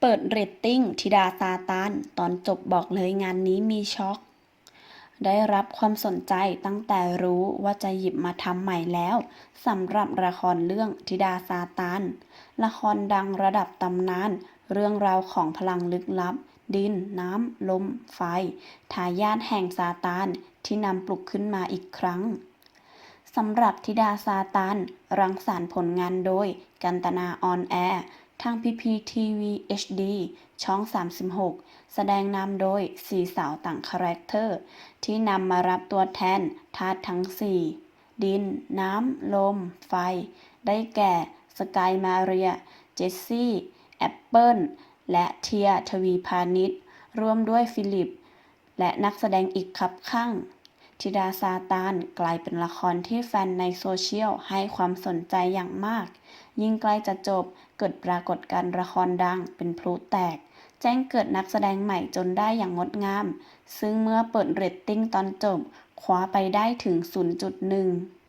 เปิดเรตติ้งธิดาซาตานตอนจบบอกเลยงานนี้มีช็อก ได้รับความสนใจตั้งแต่รู้ว่าจะหยิบมาทำใหม่แล้วสำหรับละครเรื่องธิดาซาตานละครดังระดับตำนาน เรื่องราวของพลังลึกลับ ดิน น้ำ ลม ไฟ ทายาทแห่งซาตานที่นำปลุกขึ้นมาอีกครั้งสำหรับธิดาซาตานรังสรรค์ผลงานโดยกันตนาออนแอร์ ทางพีพีทีวีเอชดีช่อง 36 แสดงนำโดยสี่สาวต่างคาแรคเตอร์ ที่นำมารับตัวแทนธาตุทั้ง4ดิน น้ำ ลม ไฟ ได้แก่ สกายมาเรีย เจสซี่ แอปเปิล และเทียทวีพาณิชย์ร่วมด้วยฟิลิป และนักแสดงอีกครับข้าง ธิดาซาตานกลายเป็นละครที่แฟนในโซเชียลให้ความสนใจอย่างมาก ยิ่งใกล้จะจบเกิดปรากฏการละครดังเป็นพลุแตก แจ้งเกิดนักแสดงใหม่จนได้อย่างงดงาม ซึ่งเมื่อเปิดเรตติ้งตอนจบ คว้าไปได้ถึง 0.1